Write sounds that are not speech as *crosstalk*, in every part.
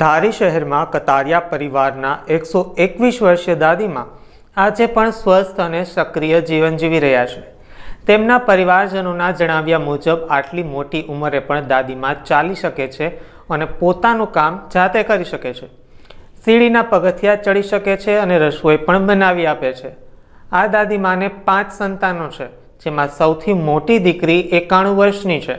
ધારી શહેરમાં કતારિયા પરિવારના એકસો એકવીસ વર્ષીય દાદીમાં આજે પણ સ્વસ્થ અને સક્રિય જીવન જીવી રહ્યા છે. તેમના પરિવારજનોના જણાવ્યા મુજબ, આટલી મોટી ઉંમરે પણ દાદીમાં ચાલી શકે છે અને પોતાનું કામ જાતે કરી શકે છે. સીડીના પગથિયા ચડી શકે છે અને રસોઈ પણ બનાવી આપે છે. આ દાદીમાને પાંચ સંતાનો છે, જેમાં સૌથી મોટી દીકરી એકાણું વર્ષની છે.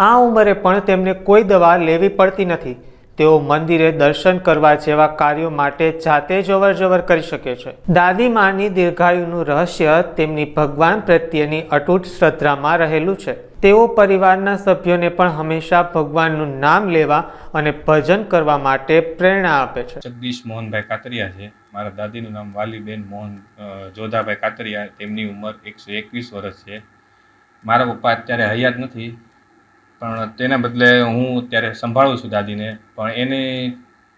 આ ઉંમરે પણ તેમને કોઈ દવા લેવી પડતી નથી. તેઓ મંદિરે દર્શન કરવા જેવા કાર્યો માટે જાતે જ અવરજવર કરી શકે છે. દાદી માની દીર્ઘાયુનું રહસ્ય તેમની ભગવાન પ્રત્યેની અતૂટ શ્રદ્ધામાં રહેલું છે. તેઓ પરિવારના સભ્યોને પણ હંમેશા ભગવાનનું નામ લેવા અને ભજન કરવા માટે પ્રેરણા આપે છે. જગદીશ મોહનભાઈ કાતરિયા છે. મારા દાદીનું નામ વાલીબેન મોહન જોધાભાઈ કાતરિયા. તેમની ઉંમર એકસો એકવીસ વર્ષ છે. મારા પપ્પા અત્યારે હયાત નથી. પણ તેના બદલે હું અત્યારે સંભાળું છું દાદીને પણ એને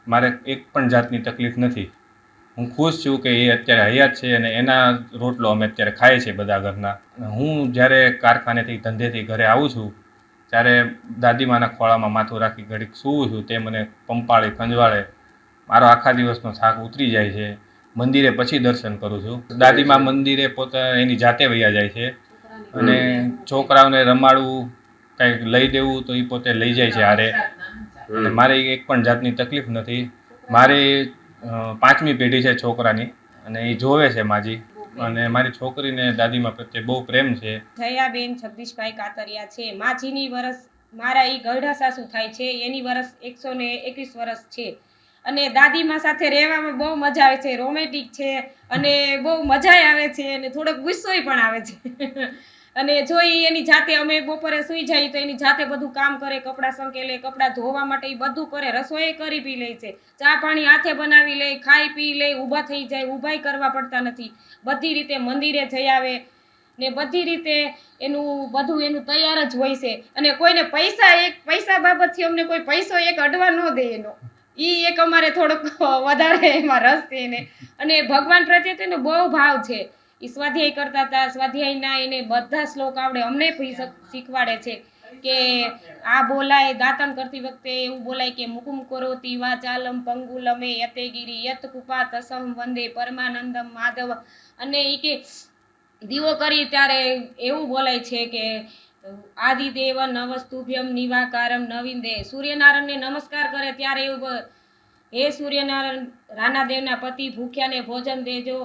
મારે એક પણ જાતની તકલીફ નથી. હું ખુશ છું કે એ અત્યારે હયાત છે અને એના રોટલો અમે અત્યારે ખાઈએ છીએ બધા ઘરના. હું જ્યારે કારખાનેથી ધંધેથી ઘરે આવું છું ત્યારે દાદીમાના ખોળામાં માથું રાખી ઘડીક સૂવું છું તે મને પંપાળે ખંજવાળે મારો આખા દિવસનો થાક ઉતરી જાય છે. મંદિરે પછી દર્શન કરું છું. દાદીમા મંદિરે પોતા એની જાતે વૈયા જાય છે. અને છોકરાઓને રમાડવું કંઈક લઈ દેવું તો એ પોતે લઈ જાય છે હારે. અને મારે એક પણ જાતની તકલીફ નથી. મારી પાંચમી પેઢી છે છોકરાની અને એ જોવે છે માજી. અને મારી છોકરીને દાદીમા પ્રત્યે બહુ પ્રેમ છે. જયાબેન જગદીશભાઈ કાતરિયા છે. માજીની વરસ મારા એ ગઢા સાસુ થાય છે. એની વરસ એકસો ને એકવીસ વરસ છે. અને દાદીમા સાથે રહેવામાં બહુ મજા આવે છે. રોમેન્ટિક છે અને બહુ મજા આવે છે અને થોડોક ગુસ્સોય પણ આવે છે. *laughs* અને જો એ એની જાતે અમે બપોરે સુઈ જઈએ તો એની જાતે બધું કામ કરે, કપડાં સંકેલે, કપડાં ધોવા માટે એ બધું કરે, રસોઈ કરી પી લે છે. ચા પાણી હાથે બનાવી લે, ખાઈ પી લે, ઊભા થઈ જાય ઊભાઈ કરવા પડતા નથી. બધી રીતે મંદિરે જઈ આવે ને બધી રીતે એનું બધું એનું તૈયાર જ હોય છે. અને કોઈને પૈસા એક, પૈસા બાબતથી અમને કોઈ પૈસો એક અડવા ન દે એનો. ઈ એક અમારે થોડોક *laughs* વધારે એમાં રસ છે એને. અને ભગવાન પ્રત્યે તો એને બહુ ભાવ છે. ઈ સ્વાધ્યાય કરતા હતા. સ્વાધ્યાયના એને બધા શ્લોક આવડે. અમને શીખવાડે છે કે આ બોલાય, દાતણ કરતી વખતે એવું બોલાય કે મુકુમ કરોતી વાચાલમ પંગુલમે યતેગીરી યત કુપા તસમ વંદે પરમાનંદમ માધવ. અને એ કે દીવો કરી ત્યારે એવું બોલાય છે કે આદિદેવ નવસ્તુભ્યમ નિવાકારમ નવિંદે. સૂર્યનારાયણને નમસ્કાર કરે ત્યારે એવું હે સૂર્યનારાયણ રાણાદેવના પતિ ભૂખ્યાને ભોજન દેજો.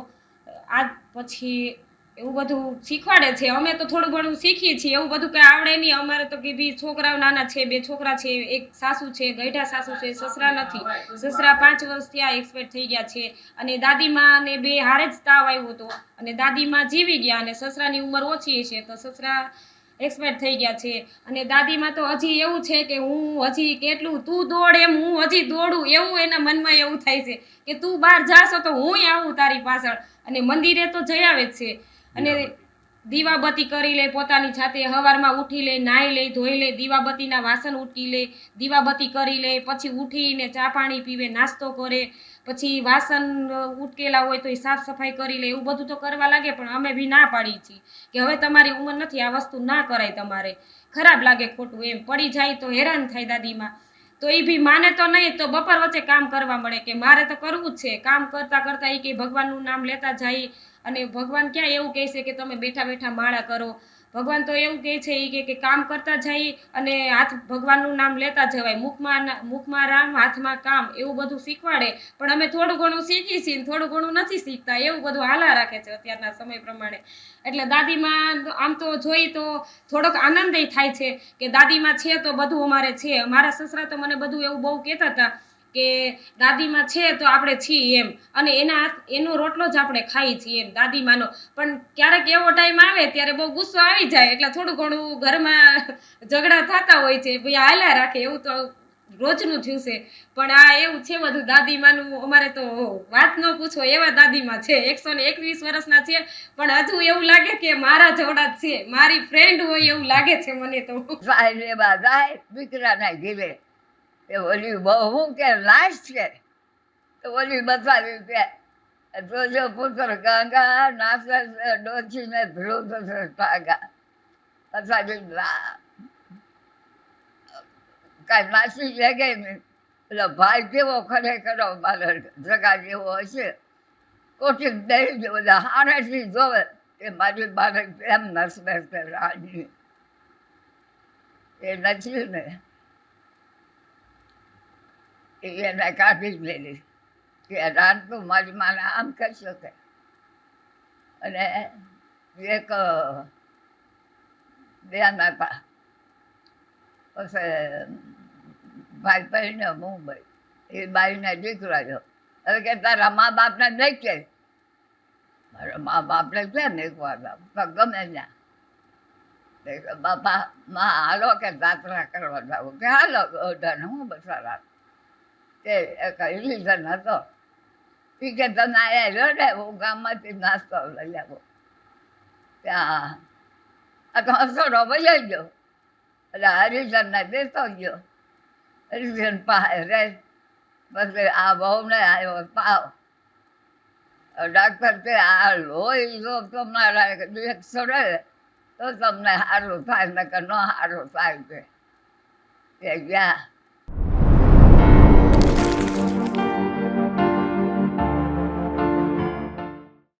આ પછી એવું બધું શીખવાડે છે. અમે તો થોડું ઘણું શીખીએ છીએ. એવું બધું કઈ આવડે નહીં. અમારે તો કે બી છોકરાઓ નાના છે, બે છોકરા છે, એક સાસુ છે ગઈઢા સાસુ છે, સસરા નથી. સસરા પાંચ વર્ષ ત્યાં એક્સપાયર થઈ ગયા છે. અને દાદીમાં ને બે હારે જ તાવ આવ્યો હતો. અને દાદીમાં જીવી ગયા અને સસરાની ઉંમર ઓછી છે તો સસરા એક્સપાયર થઈ ગયા છે. અને દાદીમાં તો હજી એવું છે કે હું હજી કેટલું તું દોડ એમ હું હજી દોડું એવું એના મનમાં એવું થાય છે કે તું બહાર જાશો તો હું આવું તારી પાછળ. અને મંદિરે તો જઈ આવે જ છે. અને દીવાબત્તી કરી લે પોતાની જાતે હવારમાં ઉઠી લે નાહી લે ધોઈ લે દીવાબત્તીના વાસણ ઉટકી લે દીવાબત્તી કરી લે પછી ઉઠીને ચા પાણી પીવે નાસ્તો કરે. પછી વાસણ ઉટકેલા હોય તો એ સાફ સફાઈ કરી લે, એવું બધું તો કરવા લાગે, પણ અમે બી ના પાડી છીએ કે હવે તમારી ઉંમર નથી, આ વસ્તુ ના કરાય તમારે. ખરાબ લાગે ખોટું એમ, પડી જાય તો હેરાન થાય દાદીમાં. તો એ બી માને તો નહીં, તો બપોર વચ્ચે કામ કરવા મળે કે મારે તો કરવું જ છે. કામ કરતા કરતા એ કે ભગવાનનું નામ લેતા જાય અને ભગવાન ક્યાં એવું કહે છે કે તમે બેઠા બેઠા માળા કરો ભગવાન તો એવું કહે છે એ કે કામ કરતા જઈ અને હાથ ભગવાનનું નામ લેતા જવાય. મુખમાં મુખમાં રામ, હાથમાં કામ એવું બધું શીખવાડે. પણ અમે થોડું ઘણું શીખી છીએ થોડું ઘણું નથી શીખતા. એવું બધું હાલા રાખે છે અત્યારના સમય પ્રમાણે. એટલે દાદીમાં આમ તો જોઈ તો થોડોક આનંદ થાય છે કે દાદીમાં છે તો બધું અમારે છે. મારા સસરા તો મને બધું એવું બહુ કહેતા હતા કે દાદીમાં છે તો આપણે છીએ એમ. અને એના એનો રોટલો જ આપણે ખાઈ છીએ એમ, દાદીમાનો. પણ ક્યારેક એવો ટાઈમ આવે ત્યારે બહુ ગુસ્સો આવી જાય, એટલે થોડું ઘણું ઘરમાં ઝઘડા થતા હોય છે, ભાઈ હાલ્યા રાખે, એવું તો રોજનું થયું છે. પણ આ એવું છે બધું દાદીમાનું, અમારે તો વાત ન પૂછો, એવા દાદીમાં છે. એકસો ને એકવીસ વર્ષના છે, પણ હજુ એવું લાગે કે મારા જોડા છે. મારી ફ્રેન્ડ હોય એવું લાગે છે મને તો. દીકરાના ઘીરે એ ઓલી બહુ કે, લાશ છે? તો ઓલી બતાવી કે જોજો પુત્ર ગંગા નાસે ડોચીને ધ્રુવ ભાગા. બતાવી કાંઈ નાસી લાગે ગઈ ને, એટલે ભાઈ કેવો ખરેખર જગા જેવો હશે? કોઠી દઈ જ બધા હારેથી જોવે એ મારી બાળક એમ નસબે છે રાજી એ નથી ને. એ એને કાઢી જ લેલી કે રાત તો મારી માને આમ કરી શકે અને એક બેન હતા પછી ભાઈ પહેરીને મુંબઈ એ બાઈને દીકરો આવ્યો હવે કે તારા મા બાપને નહીં કે મારા મા બાપને કેમ ને એક વાર તો ગમે કે બાપા, માં હાલો કે દાતરા કરવા જાવ કે હાલો ઓઢાને હું બસારા તે રિલીઝન હતો. એ કે તમે અહીંયા રહ્યો ને, હું ગામમાંથી નાસ્તો લઈ આવો. ત્યાં આખો હસોડો વહી ગયો. એટલે હરિજનને દેતો ગયો. હરિજન પાસે રે પછી આ બહુને આવ્યો પાવ. ડાક્ટર કે, આ લોહી જો તમારા તો તમને સારું થાય ને કે ન સારું થાય. છે ગયા.